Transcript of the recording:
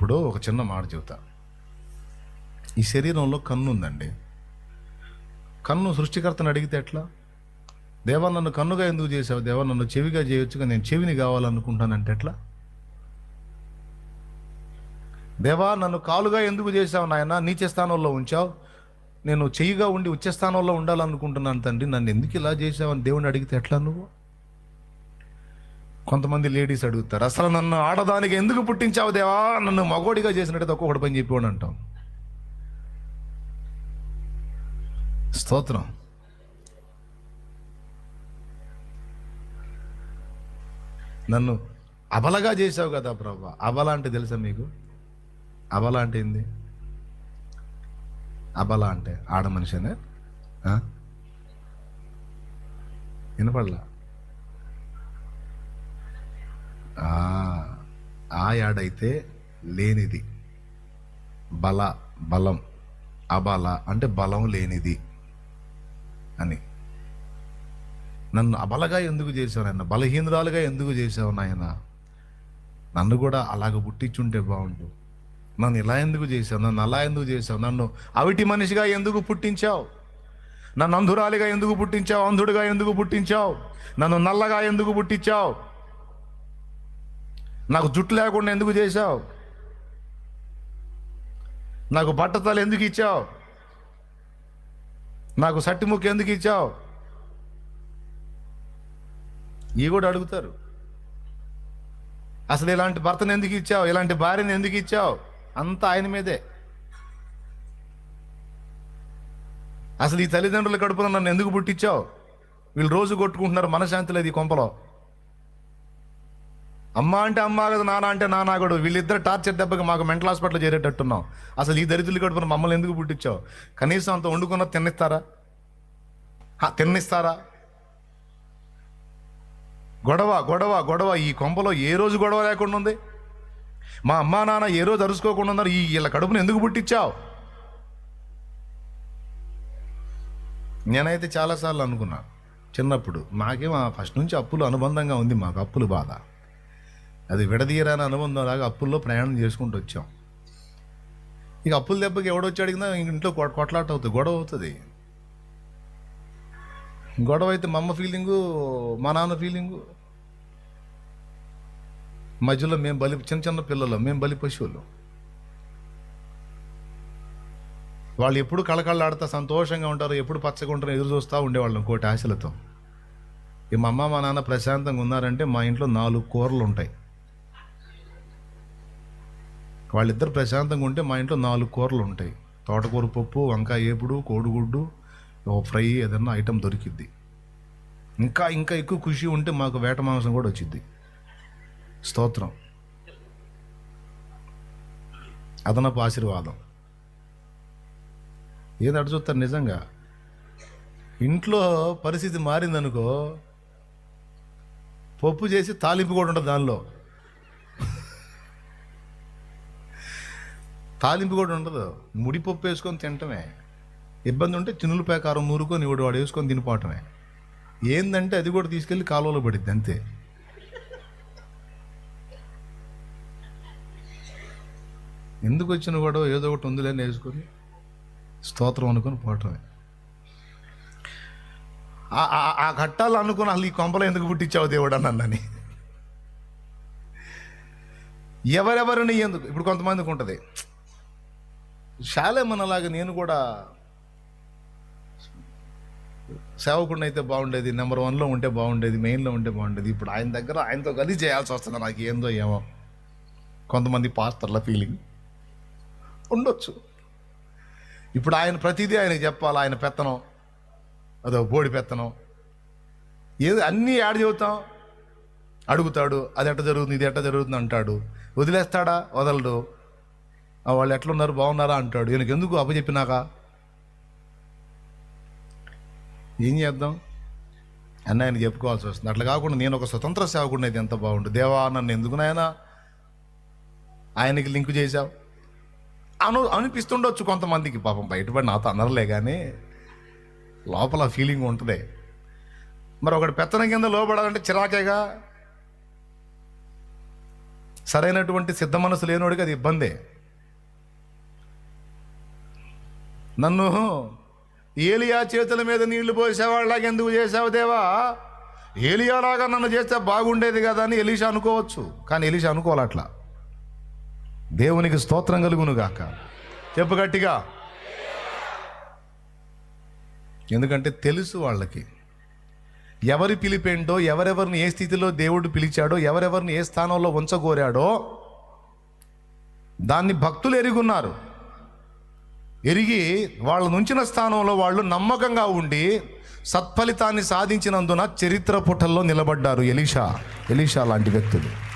ఇప్పుడు ఒక చిన్న మాట చెబుతా. ఈ శరీరంలో కన్ను ఉందండి. కన్ను సృష్టికర్తను అడిగితే ఎట్లా? దేవా నన్ను కన్నుగా ఎందుకు చేసావు? దేవా నన్ను చెవిగా చేయొచ్చుగా నేను చెవిని కావాలనుకుంటానంటే ఎట్లా? దేవా నన్ను కాలుగా ఎందుకు చేసావు నాయన? నీచ స్థానంలో ఉంచావు. నేను చెయ్యిగా ఉండి ఉచ్చ స్థానంలో ఉండాలనుకుంటున్నాను తండ్రి. నన్ను ఎందుకు ఇలా చేసావని దేవుని అడిగితే ఎట్లా నువ్వు? కొంతమంది లేడీస్ అడుగుతారు అసలు నన్ను ఆడదానికి ఎందుకు పుట్టించావు దేవా? నన్ను మగోడిగా చేసినట్టు ఒక్కొక్కటి పని చెప్పి అంటాం. స్తోత్రం. నన్ను అబలగా చేసావు కదా ప్రభా అబల అంటే తెలుసా మీకు? అబల అంటే ఏంది? అబల అంటే ఆడ మనిషినే వినపడలా ఆ, ఆ యాడైతే లేనిది. బల బలం అబల అంటే బలం లేనిది అని. నన్ను అబలగా ఎందుకు చేసావు నాయన? బలహీనరాలుగా ఎందుకు చేసావు నాయన? నన్ను కూడా అలాగ పుట్టించుంటే బాగుండు. నన్ను ఇలా ఎందుకు చేశావు? నన్ను అలా ఎందుకు చేసావు నన్ను అవిటి మనిషిగా ఎందుకు పుట్టించావు? నన్ను అంధురాలిగా ఎందుకు పుట్టించావు? అంధుడిగా ఎందుకు పుట్టించావు? నన్ను నల్లగా ఎందుకు పుట్టించావు? నాకు జుట్టు లేకుండా ఎందుకు చేశావు? నాకు బట్టతలు ఎందుకు ఇచ్చావు? నాకు సట్టి ముక్కు ఎందుకు ఇచ్చావు? ఇవి కూడా అడుగుతారు. అసలు ఇలాంటి భర్తను ఎందుకు ఇచ్చావు? ఇలాంటి భార్యను ఎందుకు ఇచ్చావు? అంతా ఆయన మీదే. అసలు ఈ తల్లిదండ్రుల కడుపున నన్ను ఎందుకు పుట్టించావు? వీళ్ళు రోజు కొట్టుకుంటున్నారు మనశాంతి లేదు ఈ కొంపలో. అమ్మ అంటే అమ్మ కదా నాన్న అంటే నాన్న కూడా. వీళ్ళిద్దరు టార్చర్ దెబ్బకి మాకు మెంటల్ హాస్పిటల్ చేరేటట్టున్నాం. అసలు ఈ దరిద్రులు కడుపున మమ్మల్ని ఎందుకు పుట్టించావు? కనీసం అంత వండుకున్న తిన్నిస్తారా? తిన్నిస్తారా? గొడవ గొడవ గొడవ. ఈ కొంపలో ఏ రోజు గొడవ లేకుండా ఉంది? మా అమ్మా నాన్న ఏ రోజు అరుసుకోకుండా ఉన్నారు? ఈ వీళ్ళ కడుపును ఎందుకు పుట్టించావు? నేనైతే చాలాసార్లు అనుకున్నా చిన్నప్పుడు మాకేమో ఫస్ట్ నుంచి అప్పులు అనుబంధంగా ఉంది మాకు అప్పులు బాధ. అది విడదీయరాని అనుబంధం లాగా అప్పుల్లో ప్రయాణం చేసుకుంటూ వచ్చాం. ఇక అప్పుల దెబ్బకి ఎవడొచ్చి అడిగినా ఇంట్లో కొ- కొట్లాట అవుతుంది గొడవ అవుతుంది గొడవ అయితే మా అమ్మ ఫీలింగు మా నాన్న ఫీలింగు. మధ్యలో మేము బలి చిన్న చిన్న పిల్లలు మేము బలి పశువులు. వాళ్ళు ఎప్పుడు కళకళలాడుతా సంతోషంగా ఉంటారు ఎప్పుడు పచ్చగా ఉంటారో ఎదురు చూస్తూ ఉండేవాళ్ళం కోటి ఆశలతో. ఈ మా అమ్మ మా నాన్న ప్రశాంతంగా ఉన్నారంటే మా ఇంట్లో నాలుగు కూరలు ఉంటాయి వాళ్ళిద్దరు ప్రశాంతంగా ఉంటే మా ఇంట్లో నాలుగు కూరలు ఉంటాయి. తోటకూర పప్పు వంకాయ ఏపుడు కోడిగుడ్డు ఫ్రై ఏదన్నా ఐటెం దొరికిద్ది. ఇంకా ఇంకా ఎక్కువ ఖుషి ఉంటే మాకు వేట మాంసం కూడా వచ్చింది స్తోత్రం. అదనపు ఆశీర్వాదం. ఏది అడుచుతారు చూస్తారు నిజంగా. ఇంట్లో పరిస్థితి మారిందనుకో పప్పు చేసి తాలింపు కూడా ఉంటుంది దానిలో. తాలింపు కూడా ఉండదు. ముడిపప్పు వేసుకొని తినటమే ఇబ్బంది ఉంటే చిన్నుల పేకారం నూరుకొని వాడు వాడు వేసుకొని తినిపోవటమే ఏందంటే అది కూడా తీసుకెళ్ళి కాలువలో పడిద్ది అంతే. ఎందుకు వచ్చిన కూడా ఏదో ఒకటి ఉందిలేని వేసుకొని స్తోత్రం అనుకొని పోవటమే. ఆ- ఘట్టాలు అనుకుని అసలు ఈ కొంపలు ఎందుకు పుట్టించావు దేవుడు అన్నని ఎవరెవరిని ఎందుకు? ఇప్పుడు కొంతమందికి ఉంటుంది. శాలేమనలాగా నేను కూడా సేవకుడిని అయితే బాగుండేది నెంబర్ వన్లో ఉంటే బాగుండేది మెయిన్లో ఉంటే బాగుండేది. ఇప్పుడు ఆయన దగ్గర ఆయనతో కలిసి చేయాల్సి వస్తుంది నాకు ఏందో ఏమో. కొంతమంది పాస్టర్ల ఫీలింగ్ ఉండొచ్చు. ఇప్పుడు ఆయన ప్రతిదీ ఆయనకి చెప్పాలి ఆయన పెత్తనం. అదో బోడి పెత్తనం. ఏది అన్నీ యాడ్ చెబుతాం. అడుగుతాడు అది ఎట్ట జరుగుతుంది ఇది ఎట్ట జరుగుతుంది అంటాడు. వదిలేస్తాడా? వదలడు. వాళ్ళు ఎట్లున్నారు బాగున్నారా అంటాడు. ఈయనకి ఎందుకు అప్పచెప్పినాక? ఏం చేద్దాం? అన్న ఆయన చెప్పుకోవాల్సి వస్తుంది. అట్లా కాకుండా నేను ఒక స్వతంత్ర సేవకుడిని అయితే ఎంత బాగుండు. దేవా నన్ను ఎందుకు నాయన? ఆయనకి లింక్ చేశావు? అను అనిపిస్తుండొచ్చు కొంతమందికి. పాపం బయటపడి నాతో అనర్లే కానీ లోపల ఫీలింగ్ ఉంటుంది. మరి ఒకటి పెత్తనం కింద లోపడాలంటే చిరాకేగా? సరైనటువంటి సిద్ధ మనసు లేనోడికి అది ఇబ్బందే. నన్ను ఏలియా చేతుల మీద నీళ్ళు పోసేవాళ్ళకి ఎందుకు చేసావు దేవా? ఏలియాలాగా నన్ను చేస్తే బాగుండేది కదా అని ఎలీషా అనుకోవచ్చు కానీ ఎలీషా అనుకోవాలి అట్లా దేవునికి స్తోత్రం కలుగును గాక చెప్పు గట్టిగా. ఎందుకంటే తెలుసు వాళ్ళకి. ఎవరి పిలిపేంటో ఎవరెవరిని ఏ స్థితిలో దేవుడు పిలిచాడో ఎవరెవరిని ఏ స్థానంలో ఉంచగోరాడో దాన్ని భక్తులు ఎరుగున్నారు. ఎరిగి వాళ్ళ నుంచిన స్థానంలో వాళ్ళు నమ్మకంగా ఉండి సత్ఫలితాన్ని సాధించినందున చరిత్ర పుటల్లో నిలబడ్డారు ఎలీషా. ఎలీషా లాంటి వ్యక్తులు.